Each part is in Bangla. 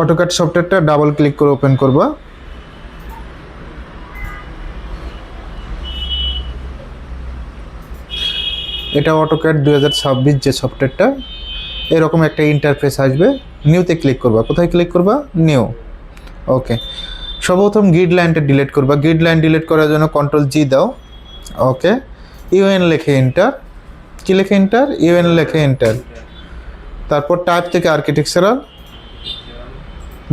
অটোক্যাড সফটওয়্যারটা ডাবল ক্লিক করে ওপেন করবা। এটা অটোক্যাড দু যে সফটওয়্যারটা এরকম একটা ইন্টারফেস আসবে। নিউতে ক্লিক করবা। কোথায় ক্লিক করবা? নিউ ওকে সর্বপ্রথম গ্রিড লাইনটা ডিলিট করবা। গ্রিড লাইন ডিলিট করার জন্য কন্ট্রোল জি দাও। ওকে ইউএন লেখে এন্টার কি লেখে এন্টার ইউএন লেখে এন্টার তারপর টাইপ থেকে architectural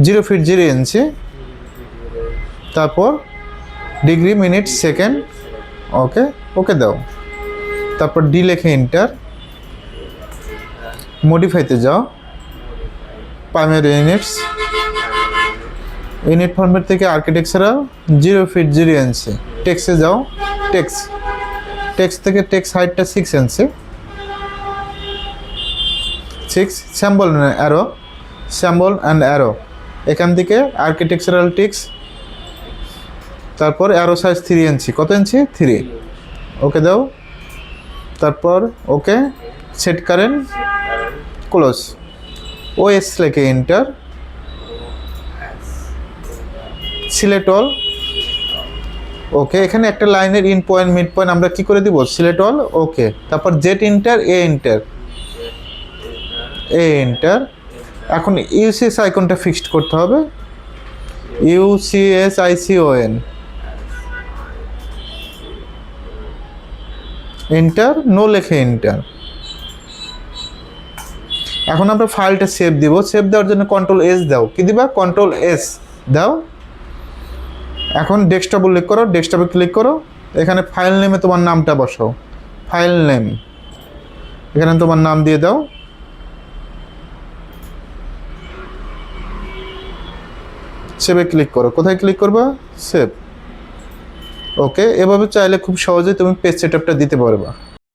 zero feet zero inch. তারপর degree minute second. Okay okay দাও। তারপর ডি লেখে এন্টার মডিফাইতে যাও। Primary units. ইউনিট ফর্মেট থেকে architectural zero feet zero inch. টেক্সে যাও। টেক্স। টেক্স থেকে টেক্স হাইটটা six inch. Six, symbol arrow. Symbol and arrow. এখান থেকে আর্কিটেকচারাল টিক্স, তারপর অ্যারো সাইজ থ্রি ইঞ্চি কত ইঞ্চি থ্রি ওকে দাও। তারপর okay set current close O S লেখে এন্টার সিলেট অল ওকে এখানে একটা লাইনের ইন পয়েন্ট মিড পয়েন্ট আমরা কি করে দিব? সিলেট অল ওকে তারপর Z enter A enter A enter এখন ইউসিএস আইকনটা ফিক্সড করতে হবে। ইউসিএস আইসিওএন এন্টার নো লেখে এন্টার এখন আমরা ফাইলটা সেভ দিব। সেভ দেওয়ার জন্য কন্ট্রোল এস দাও। কি দিবা? কন্ট্রোল এস দাও। এখন ডেস্কটপ উল্লেখ করো। ডেস্কটপে ক্লিক করো। এখানে ফাইল নেমে তোমার নামটা বসাও। ফাইল নেম এখানে তোমার নাম দিয়ে দাও। সেভে ক্লিক করো। কোথায় ক্লিক করবা? সেভ। ওকে, এভাবে চাইলে খুব সহজেই তুমি পেজ সেটআপটা দিতে পারবা।